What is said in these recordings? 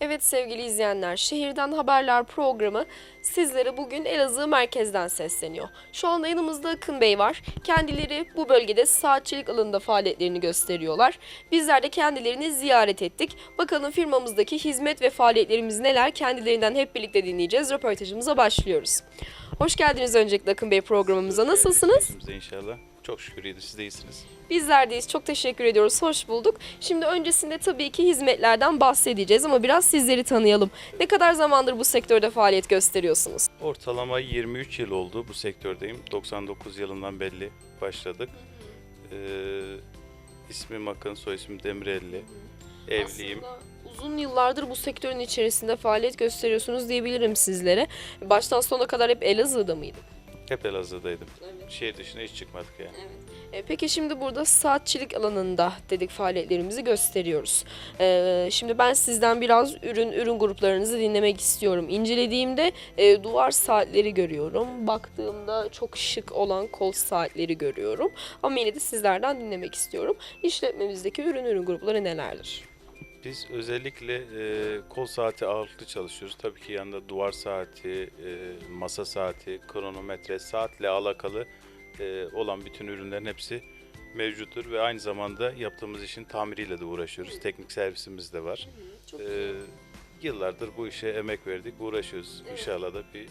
Evet sevgili izleyenler, Şehirden Haberler programı sizlere bugün Elazığ merkezden sesleniyor. Şu anda yanımızda Akın Bey var. Kendileri bu bölgede saatçilik alanında faaliyetlerini gösteriyorlar. Bizler de kendilerini ziyaret ettik. Bakalım firmamızdaki hizmet ve faaliyetlerimiz neler? Kendilerinden hep birlikte dinleyeceğiz. Röportajımıza başlıyoruz. Hoş geldiniz öncelikle Akın Bey programımıza. Nasılsınız? İnşallah. Çok şükür iyidir. Siz de iyisiniz. Bizler deyiz. Çok teşekkür ediyoruz. Hoş bulduk. Şimdi öncesinde tabii ki hizmetlerden bahsedeceğiz ama biraz sizleri tanıyalım. Ne kadar zamandır bu sektörde faaliyet gösteriyorsunuz? Ortalama 23 yıl oldu bu sektördeyim. 99 yılından belli başladık. Ee, ismim Akın, soy ismim Demirelli. Evliyim. Aslında uzun yıllardır bu sektörün içerisinde faaliyet gösteriyorsunuz diyebilirim sizlere. Baştan sona kadar hep Elazığ'da mıydık? Hep Elazığ'daydım. Evet. Şehir dışına hiç çıkmadık yani. E, Peki şimdi burada saatçilik alanında dedik faaliyetlerimizi gösteriyoruz. E, şimdi ben sizden biraz ürün ürün gruplarınızı dinlemek istiyorum. İncelediğimde e, duvar saatleri görüyorum. Baktığımda çok şık olan kol saatleri görüyorum. Ama yine de sizlerden dinlemek istiyorum. İşletmemizdeki ürün ürün grupları nelerdir? Biz özellikle e, kol saati ağırlıklı çalışıyoruz. Tabii ki yanında duvar saati, e, masa saati, kronometre, saatle alakalı e, olan bütün ürünlerin hepsi mevcuttur ve aynı zamanda yaptığımız işin tamiriyle de uğraşıyoruz. Teknik servisimiz de var. Çok E, yıllardır bu işe emek verdik, uğraşıyoruz. İnşallah da bir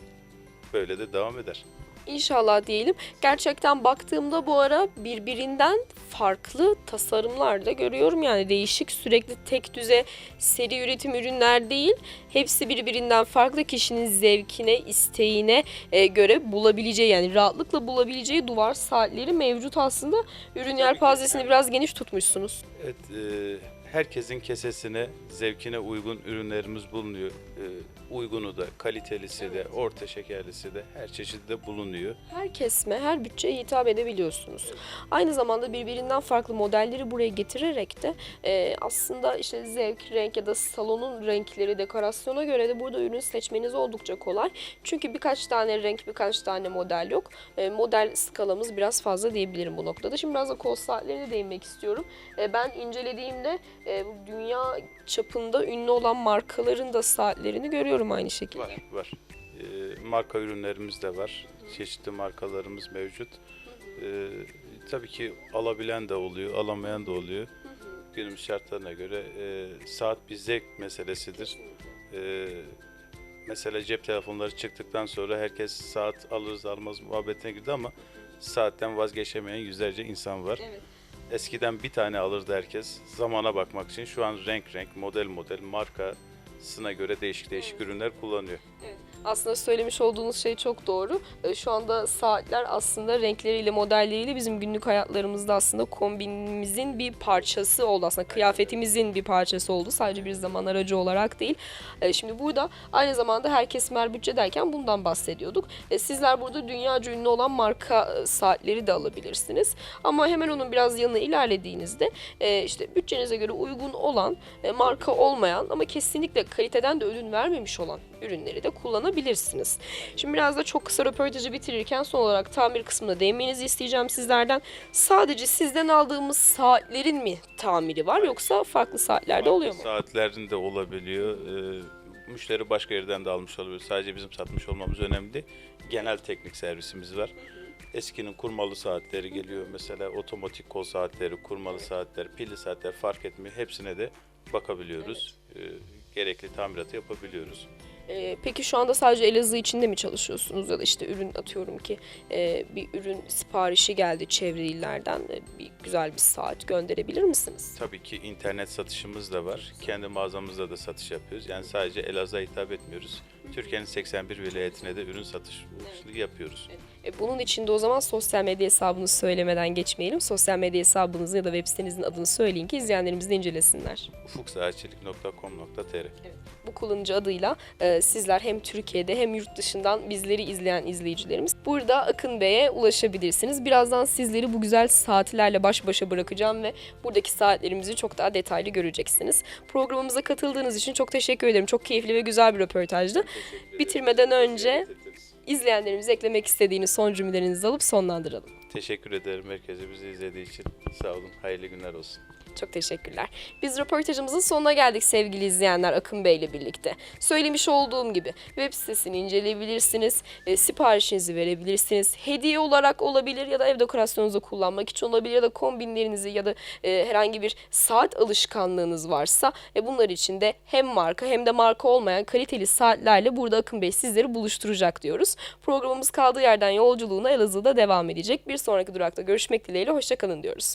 böyle de devam eder. İnşallah diyelim. Gerçekten baktığımda bu ara birbirinden farklı tasarımlar da görüyorum. Yani değişik sürekli tek düze seri üretim ürünler değil. Hepsi birbirinden farklı kişinin zevkine, isteğine e, göre bulabileceği yani rahatlıkla bulabileceği duvar saatleri mevcut aslında. Ürün yelpazesini biraz geniş tutmuşsunuz. Evet, e, herkesin kesesine, zevkine uygun ürünlerimiz bulunuyor. E, uygunu da, kalitelisi de, orta şekerlisi de her çeşidi de bulunuyor. Her kesme, her bütçeye hitap edebiliyorsunuz. Aynı zamanda birbirinden farklı modelleri buraya getirerek de e, aslında işte zevk, renk ya da salonun renkleri, dekorasyona göre de burada ürün seçmeniz oldukça kolay. Çünkü birkaç tane renk, birkaç tane model yok. E, model skalamız biraz fazla diyebilirim bu noktada. Şimdi biraz da kol saatlerine değinmek istiyorum. E, ben incelediğimde e, dünya çapında ünlü olan markaların da saatlerini görüyorum aynı şekilde. Var, var. E, marka ürünlerimiz de var. Çeşitli markalarımız mevcut. E, tabii ki alabilen de oluyor, alamayan da oluyor. Günümüz şartlarına göre e, saat bir zevk meselesidir. E, mesela cep telefonları çıktıktan sonra herkes saat alırız almaz muhabbetine girdi ama saatten vazgeçemeyen yüzlerce insan var. Evet. Eskiden bir tane alırdı herkes zamana bakmak için. Şu an renk renk, model model, markasına göre değişik değişik ürünler kullanıyor. Aslında söylemiş olduğunuz şey çok doğru. Ee, Şu anda saatler aslında renkleriyle, modelleriyle bizim günlük hayatlarımızda aslında kombinimizin bir parçası oldu. Aslında kıyafetimizin bir parçası oldu. Sadece bir zaman aracı olarak değil. Ee, Şimdi burada aynı zamanda herkes mer derken bundan bahsediyorduk. Ee, Sizler burada dünyaca ünlü olan marka e, saatleri de alabilirsiniz. Ama hemen onun biraz yanına ilerlediğinizde e, işte bütçenize göre uygun olan, e, marka olmayan ama kesinlikle kaliteden de ödün vermemiş olan ürünleri de kullanabilirsiniz. Şimdi biraz da çok kısa röportajı bitirirken son olarak tamir kısmına değinmenizi isteyeceğim sizlerden. Sadece sizden aldığımız saatlerin mi tamiri var yoksa farklı saatlerde oluyor mu? Saatlerin de olabiliyor. Ee, müşteri başka yerden de almış olabilir. Sadece bizim satmış olmamız önemli değil. Genel teknik servisimiz var. Eskinin kurmalı saatleri geliyor. Mesela otomatik kol saatleri, kurmalı saatler, pilli saatler fark etmiyor. Hepsine de bakabiliyoruz. Ee, gerekli tamiratı yapabiliyoruz. Ee, peki şu anda sadece Elazığ içinde mi çalışıyorsunuz ya da işte ürün atıyorum ki e, bir ürün siparişi geldi çevre illerden e, bir güzel bir saat gönderebilir misiniz? Tabii ki internet satışımız da var. Kendi mağazamızda da satış yapıyoruz. Yani sadece Elazığ'a hitap etmiyoruz. Türkiye'nin 81 vilayetine de ürün satışını yapıyoruz. E, bunun için de o zaman sosyal medya hesabınızı söylemeden geçmeyelim. Sosyal medya hesabınızı ya da web sitenizin adını söyleyin ki izleyenlerimiz de incelesinler. ufuksaatçilik.com.tr Bu kullanıcı adıyla e, sizler hem Türkiye'de hem yurt dışından bizleri izleyen izleyicilerimiz burada Akın Bey'e ulaşabilirsiniz. Birazdan sizleri bu güzel saatlerle baş başa bırakacağım ve buradaki saatlerimizi çok daha detaylı göreceksiniz. Programımıza katıldığınız için çok teşekkür ederim. Çok keyifli ve güzel bir röportajdı. Bitirmeden önce izleyenlerimize eklemek istediğiniz son cümlelerinizi alıp sonlandıralım. Teşekkür ederim herkese bizi izlediği için. Sağ olun. Hayırlı günler olsun. Çok teşekkürler. Biz röportajımızın sonuna geldik sevgili izleyenler Akın Bey ile birlikte. Söylemiş olduğum gibi web sitesini inceleyebilirsiniz, e, siparişinizi verebilirsiniz, hediye olarak olabilir ya da ev dekorasyonunuza kullanmak için olabilir ya da kombinlerinizi ya da e, herhangi bir saat alışkanlığınız varsa e, bunlar için de hem marka hem de marka olmayan kaliteli saatlerle burada Akın Bey sizleri buluşturacak diyoruz. Programımız kaldığı yerden yolculuğuna Elazığ'da devam edecek. Bir sonraki durakta görüşmek dileğiyle hoşçakalın diyoruz.